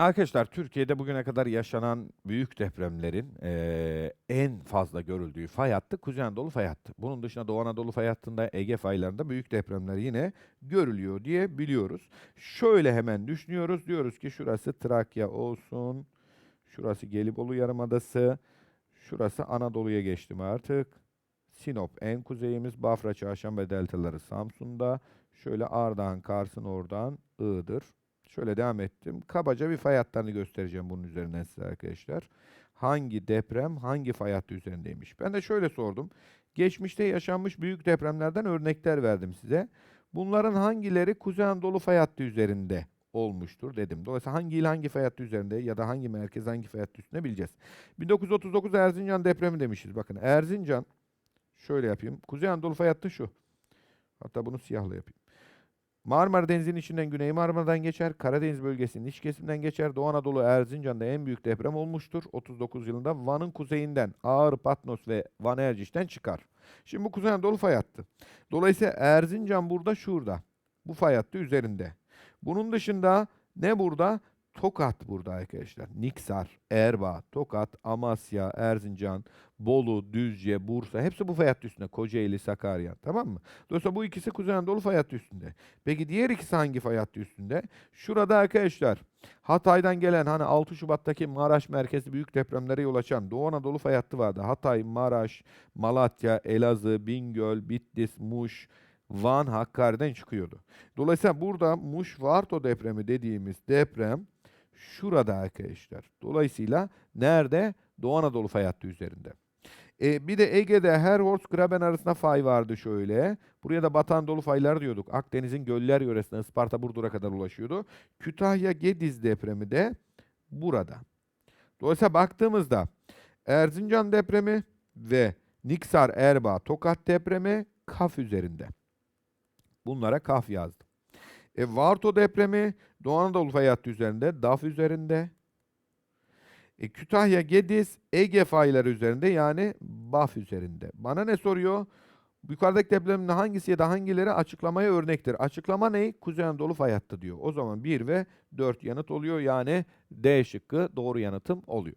Arkadaşlar Türkiye'de bugüne kadar yaşanan büyük depremlerin eee, en fazla görüldüğü fay hattı Kuzey Anadolu fay hattı. Bunun dışında Doğu Anadolu fay hattında Ege faylarında büyük depremler yine görülüyor diye biliyoruz. Şöyle hemen düşünüyoruz. Diyoruz ki şurası Trakya olsun. Şurası Gelibolu Yarımadası. Şurası Anadolu'ya geçtim artık. Sinop en kuzeyimiz. Bafra, Çarşamba deltaları Samsun'da. Şöyle Ardahan, Kars'ın oradan Iğdır. Şöyle devam ettim. Kabaca bir fay hatlarını göstereceğim bunun üzerinden size arkadaşlar. Hangi deprem hangi fay hattı üzerindeymiş? Ben de şöyle sordum. Geçmişte yaşanmış büyük depremlerden örnekler verdim size. Bunların hangileri Kuzey Anadolu fay hattı üzerinde olmuştur dedim. Dolayısıyla hangi il hangi fay hattı üzerinde ya da hangi merkez hangi fay hattı üstünde bileceğiz. 1939 Erzincan depremi demişiz. Bakın Erzincan şöyle yapayım. Kuzey Anadolu fay hattı şu. Hatta bunu siyahla yapayım. Marmara Denizi'nin içinden Güney Marmara'dan geçer. Karadeniz bölgesinin iç kesiminden geçer. Doğu Anadolu Erzincan'da en büyük deprem olmuştur. 39 yılında Van'ın kuzeyinden Ağrı, Patnos ve Van Erciş'ten çıkar. Şimdi bu Kuzey Anadolu fay hattı. Dolayısıyla Erzincan burada şurada. Bu fay hattı üzerinde. Bunun dışında ne burada? Tokat burada arkadaşlar. Niksar, Erbaa, Tokat, Amasya, Erzincan, Bolu, Düzce, Bursa hepsi bu fay üstünde. Kocaeli, Sakarya tamam mı? Dolayısıyla bu ikisi Kuzey Anadolu fay üstünde. Peki diğer ikisi hangi fay üstünde? Şurada arkadaşlar Hatay'dan gelen hani 6 Şubat'taki Maraş merkezli büyük depremlere yol açan Doğu Anadolu fay vardı. Hatay, Maraş, Malatya, Elazığ, Bingöl, Bitlis, Muş, Van, Hakkari'den çıkıyordu. Dolayısıyla burada Muş-Varto depremi dediğimiz deprem şurada arkadaşlar. Dolayısıyla nerede? Doğu Anadolu fay hattı üzerinde. E, bir de Ege'de Herhorst Graben arasında fay vardı şöyle. Buraya da Batı Anadolu fayları diyorduk. Akdeniz'in göller yöresinden Isparta Burdur'a kadar ulaşıyordu. Kütahya Gediz depremi de burada. Dolayısıyla baktığımızda Erzincan depremi ve Niksar Erbaa Tokat depremi Kaf üzerinde. Bunlara Kaf yazdım. E, Varto depremi Doğu Anadolu fay üzerinde, DAF üzerinde. E, Kütahya, Gediz, Ege fayları üzerinde yani BAF üzerinde. Bana ne soruyor? Yukarıdaki depremin hangisi ya da hangileri açıklamaya örnektir? Açıklama ne? Kuzey Anadolu fay hattı diyor. O zaman 1 ve 4 yanıt oluyor. Yani D şıkkı doğru yanıtım oluyor.